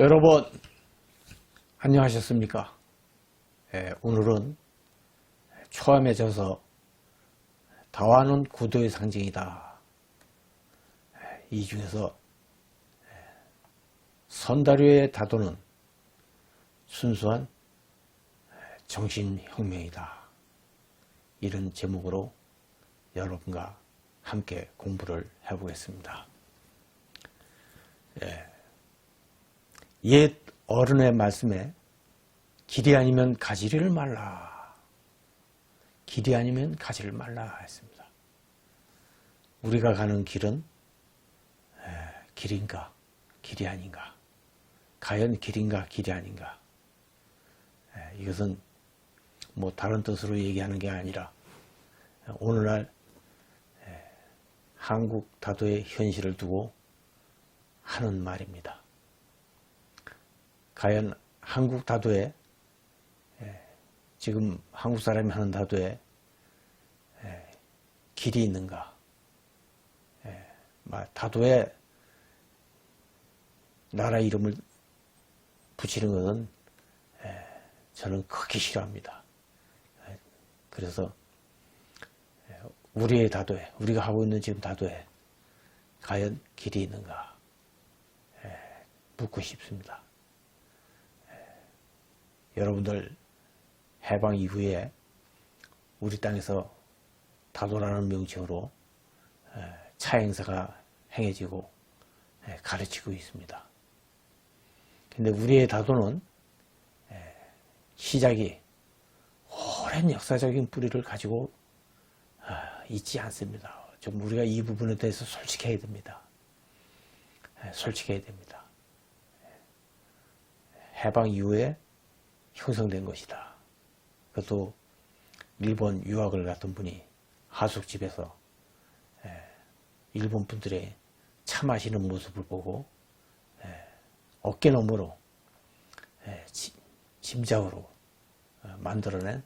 여러분 안녕하셨습니까? 예, 오늘은 초암에 져서 다와는 구도의 상징이다. 예, 이 중에서 예, 선다류의 다도는 순수한 예, 정신혁명이다. 이런 제목으로 여러분과 함께 공부를 해보겠습니다. 옛 어른의 말씀에 길이 아니면 가지를 말라. 길이 아니면 가지를 말라 했습니다. 우리가 가는 길은 에, 길인가 길이 아닌가 과연 길인가 길이 아닌가 에, 이것은 뭐 다른 뜻으로 얘기하는 게 아니라 오늘날 에, 한국 다도의 현실을 두고 하는 말입니다. 과연 한국 다도에 예, 지금 한국 사람이 하는 다도에 예, 길이 있는가? 예, 막 다도에 나라 이름을 붙이는 것은 예, 저는 극히 싫어합니다. 예, 그래서 예, 우리의 다도에 우리가 하고 있는 지금 다도에 과연 길이 있는가? 예, 묻고 싶습니다. 여러분들 해방 이후에 우리 땅에서 다도라는 명칭으로 차 행사가 행해지고 가르치고 있습니다. 근데 우리의 다도는 시작이 오랜 역사적인 뿌리를 가지고 아, 있지 않습니다. 좀 우리가 이 부분에 대해서 솔직해야 됩니다. 솔직해야 됩니다. 해방 이후에 형성된 것이다. 그것도 일본 유학을 갔던 분이 하숙집에서 일본 분들의 차 마시는 모습을 보고 어깨 너머로 짐작으로 어, 만들어낸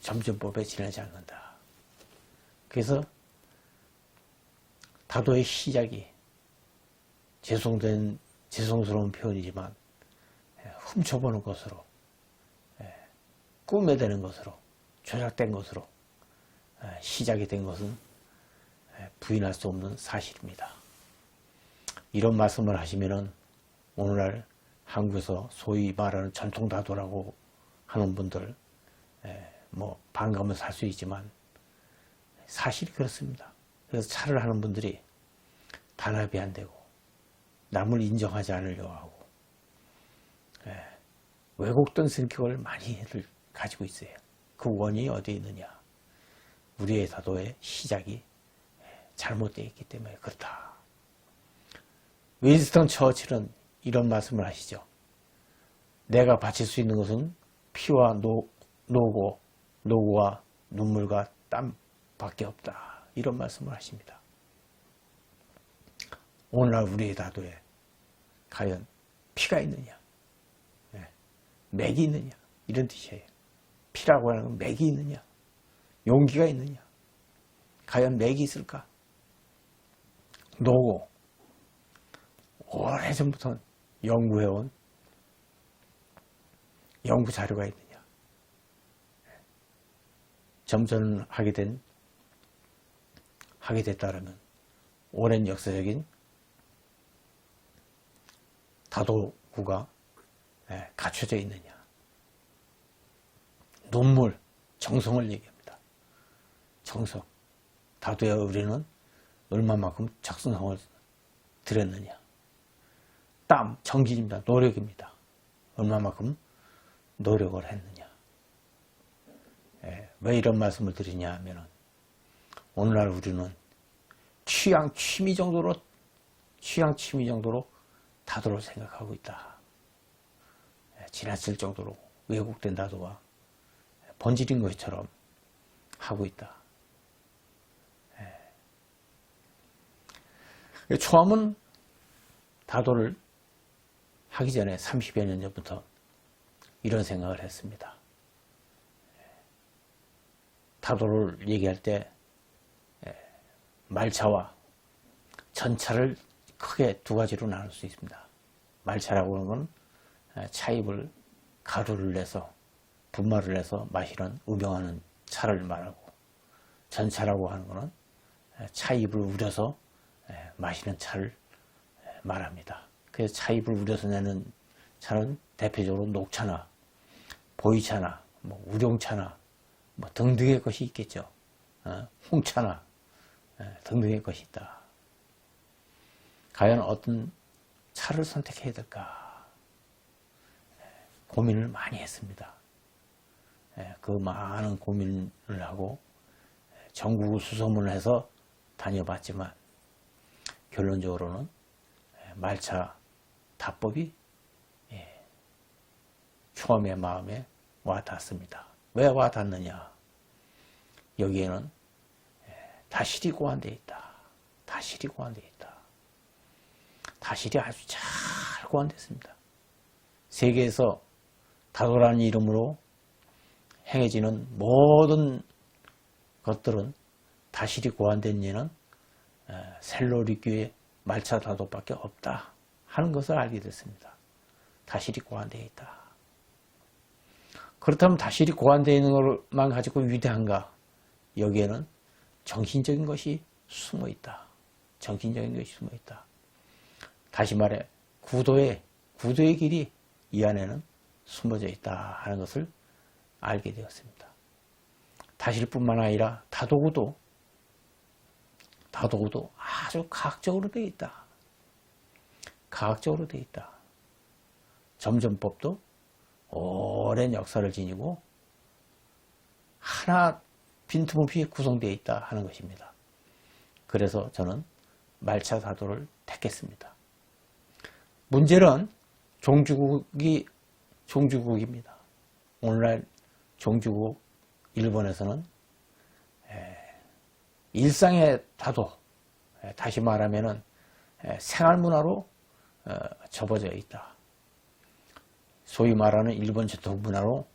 점점법에 지나지 않는다. 그래서 다도의 시작이 죄송된 죄송스러운 표현이지만 예, 훔쳐보는 것으로 예, 꿈에 되는 것으로 조작된 것으로 예, 시작이 된 것은 부인할 수 없는 사실입니다. 이런 말씀을 하시면은 오늘날 한국에서 소위 말하는 전통 다도라고 하는 분들 뭐 반감을 살 수 있지만 사실이 그렇습니다. 그래서 차를 하는 분들이 단합이 안 되고 남을 인정하지 않으려 하고 예, 왜곡된 성격을 많이 가지고 있어요. 그 원인이 어디에 있느냐? 우리의 사도의 시작이 잘못되어 있기 때문에 그렇다. 윈스턴 처치는 이런 말씀을 하시죠. 내가 바칠 수 있는 것은 피와 노, 노고, 노고와 눈물과 땀밖에 없다. 이런 말씀을 하십니다. 오늘날 우리의 다도에 과연 피가 있느냐, 네. 맥이 있느냐 이런 뜻이에요. 피라고 하는 건 맥이 있느냐, 용기가 있느냐, 과연 맥이 있을까? 노고 오래전부터 연구해온 연구 자료가 있느냐, 점전하게 된 하게 됐다라면 오랜 역사적인 다도구가 예, 갖춰져 있느냐. 눈물, 정성을 얘기합니다. 정성. 다도의 우리는 얼마만큼 적성성을 들였느냐. 땀, 정진입니다. 노력입니다. 얼마만큼 노력을 했느냐. 예, 왜 이런 말씀을 드리냐 하면은 오늘날 우리는 취향 취미 정도로 취향 취미 정도로 다도를 생각하고 있다. 예, 지나칠 정도로 왜곡된 다도와 번지른 것처럼 하고 있다. 예. 초암은 다도를 하기 전에 30여 년 전부터 이런 생각을 했습니다. 예. 다도를 얘기할 때 말차와 전차를 크게 두 가지로 나눌 수 있습니다. 말차라고 하는 건 차입을 가루를 내서 분말을 내서 마시는 음용하는 차를 말하고 전차라고 하는 것은 차입을 우려서 마시는 차를 말합니다. 그래서 차입을 우려서 내는 차는 대표적으로 녹차나 보이차나 뭐 우룡차나 뭐 등등의 것이 있겠죠. 어? 홍차나 등등의 것이 있다. 과연 어떤 차를 선택해야 될까 고민을 많이 했습니다. 그 많은 고민을 하고 전국을 수소문을 해서 다녀봤지만 결론적으로는 말차 답법이 예, 처음에 마음에 와 닿습니다. 왜 와 닿느냐? 여기에는 다실이 고안되어 있다. 다실이 고안되어 있다. 다실이 아주 잘 고안됐습니다. 세계에서 다도라는 이름으로 행해지는 모든 것들은 다실이 고안된 예는 셀로리교의 말차 다도밖에 없다 하는 것을 알게 됐습니다. 다실이 고안되어 있다. 그렇다면 다실이 고안되어 있는 것만 가지고 위대한가? 여기에는 정신적인 것이 숨어 있다. 정신적인 것이 숨어 있다. 다시 말해 구도의 구도의 길이 이 안에는 숨어져 있다 하는 것을 알게 되었습니다. 다실뿐만 아니라 다도구도 다도구도 아주 과학적으로 되어 있다. 과학적으로 되어 있다. 점점법도 오랜 역사를 지니고 하나 빈틈없이 구성되어 있다 하는 것입니다. 그래서 저는 말차 사도를 택했습니다. 문제는 종주국이 종주국입니다. 오늘날 종주국 일본에서는 일상의 다도 다시 말하면은 생활문화로 어, 접어져 있다. 소위 말하는 일본 전통 문화로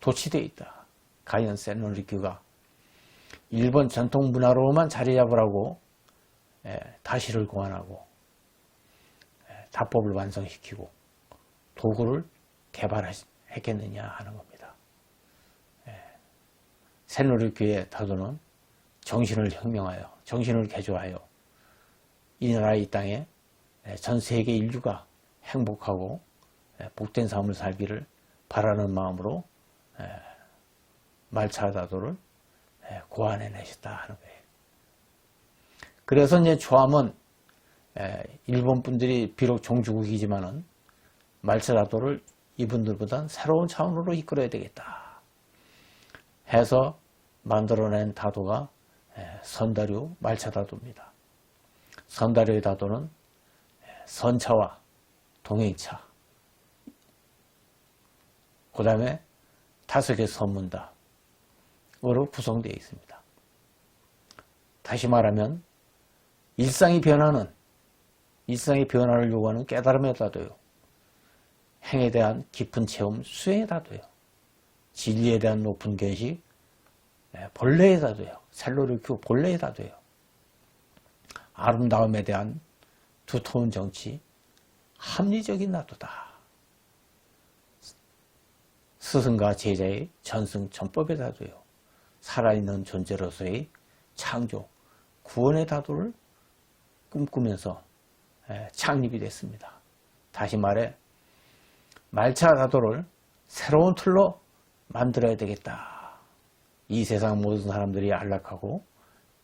도취되어 있다. 가이언 세노리큐가 일본 전통 문화로만 자리 잡으라고 다시를 고안하고 다법을 완성시키고 도구를 개발했겠느냐 하는 겁니다. 세노리큐의 다도는 정신을 혁명하여 정신을 개조하여 이 나라 이 땅에 전 세계 인류가 행복하고 복된 삶을 살기를 바라는 마음으로 말차다도를 고안해 내셨다 하는 거예요. 그래서 이제 조함은 일본 분들이 비록 종주국이지만은 말차다도를 이분들보다 새로운 차원으로 이끌어야 되겠다 해서 만들어낸 다도가 선다류 말차다도입니다. 선다류의 다도는 선차와 동행차 그 다음에 다섯 개 선문답으로 구성되어 있습니다. 다시 말하면 일상이 변하는 일상의 변화를 요구하는 깨달음에 다도요. 행에 대한 깊은 체험 수행에 다도요. 진리에 대한 높은 견식 네, 본래에 다도요. 셀로를 큐 본래에 다도요. 아름다움에 대한 두터운 정치 합리적인 나도다. 스승과 제자의 전승 전법의 다도요. 살아있는 존재로서의 창조, 구원의 다도를 꿈꾸면서 창립이 됐습니다. 다시 말해 말차 다도를 새로운 틀로 만들어야 되겠다. 이 세상 모든 사람들이 안락하고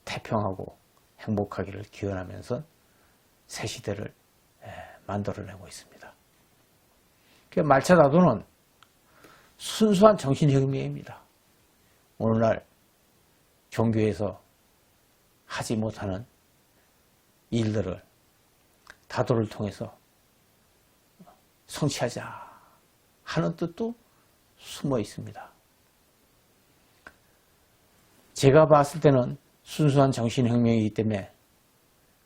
태평하고 행복하기를 기원하면서 새 시대를 만들어내고 있습니다. 말차 다도는 순수한 정신혁명입니다. 오늘날 종교에서 하지 못하는 일들을 다도를 통해서 성취하자 하는 뜻도 숨어 있습니다. 제가 봤을 때는 순수한 정신혁명이기 때문에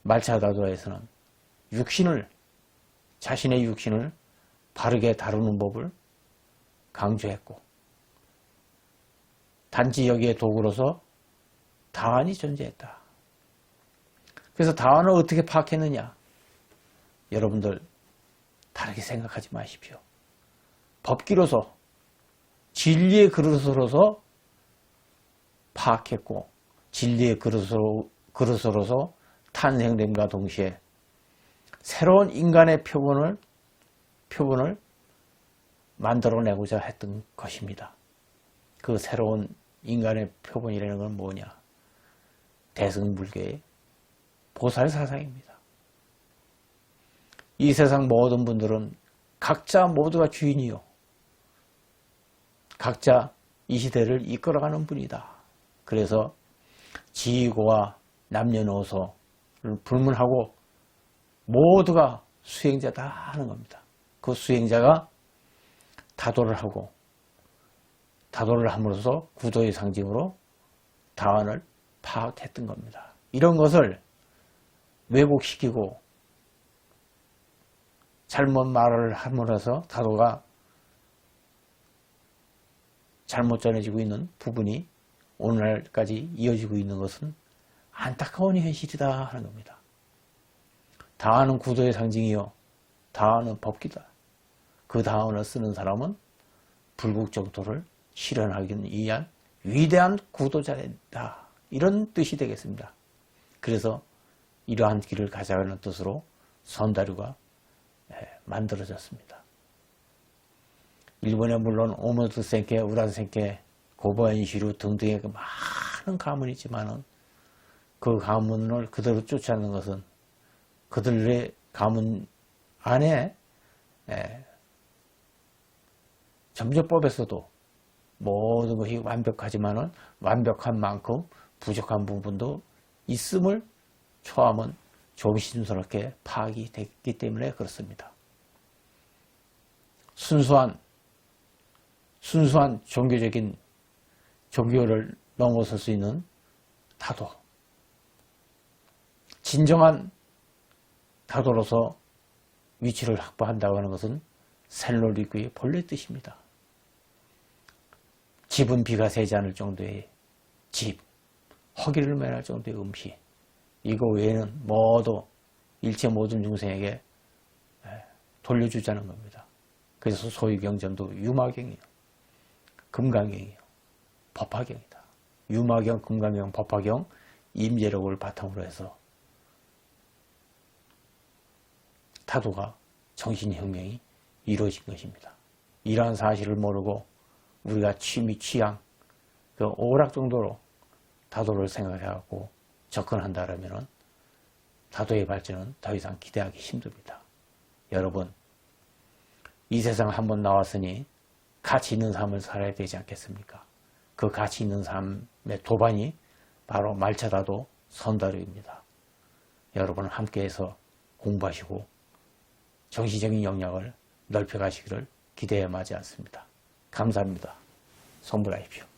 말차다도에서는 육신을 자신의 육신을 바르게 다루는 법을 강조했고 단지 여기에 도구로서 다안이 존재했다. 그래서 다원을 어떻게 파악했느냐? 여러분들 다르게 생각하지 마십시오. 법기로서 진리의 그릇으로서 파악했고 진리의 그릇으로, 그릇으로서 탄생됨과 동시에 새로운 인간의 표본을 표본을 만들어내고자 했던 것입니다. 그 새로운 인간의 표본이라는 건 뭐냐? 대승불교의 보살 사상입니다. 이 세상 모든 분들은 각자 모두가 주인이요. 각자 이 시대를 이끌어가는 분이다. 그래서 지위고와 남녀노소를 불문하고 모두가 수행자다 하는 겁니다. 그 수행자가 다도를 하고 다도를 함으로써 구도의 상징으로 다원을 파악했던 겁니다. 이런 것을 왜곡시키고 잘못 말을 함으로써 다도가 잘못 전해지고 있는 부분이 오늘날까지 이어지고 있는 것은 안타까운 현실이다 하는 겁니다. 다하는 구도의 상징이요. 다하는 법기다. 그 다원을 쓰는 사람은 불국정토를 실현하기 위한 위대한 구도자다. 이런 뜻이 되겠습니다. 그래서 이러한 길을 가져가는 뜻으로 선다류가 예, 만들어졌습니다. 일본에 물론 오모드 센케, 우란 센케, 고바인시루 등등의 그 많은 가문이 있지만은 그 가문을 그대로 쫓아내는 것은 그들의 가문 안에 예, 점조법에서도 모든 것이 완벽하지만은 완벽한 만큼 부족한 부분도 있음을 초함은 조심스럽게 파악이 됐기 때문에 그렇습니다. 순수한 순수한 종교적인 종교를 넘어설 수 있는 다도 진정한 다도로서 위치를 확보한다고 하는 것은 셀로리그의 본래 뜻입니다. 집은 비가 새지 않을 정도의 집, 허기를 면할 정도의 음식, 이거 외에는 모두 일체 모든 중생에게 돌려주자는 겁니다. 그래서 소위 경전도 유마경이요. 금강경이요. 법화경이다. 유마경, 금강경, 법화경, 임재력을 바탕으로 해서 타도가 정신혁명이 이루어진 것입니다. 이러한 사실을 모르고 우리가 취미, 취향, 그 오락 정도로 다도를 생각해갖고 접근한다면 다도의 발전은 더 이상 기대하기 힘듭니다. 여러분, 이 세상 한번 나왔으니 가치 있는 삶을 살아야 되지 않겠습니까? 그 가치 있는 삶의 도반이 바로 말차다도 선다루입니다. 여러분 함께해서 공부하시고 정신적인 영역을 넓혀가시기를 기대해 마지 않습니다. 감사합니다. 성불하십시오.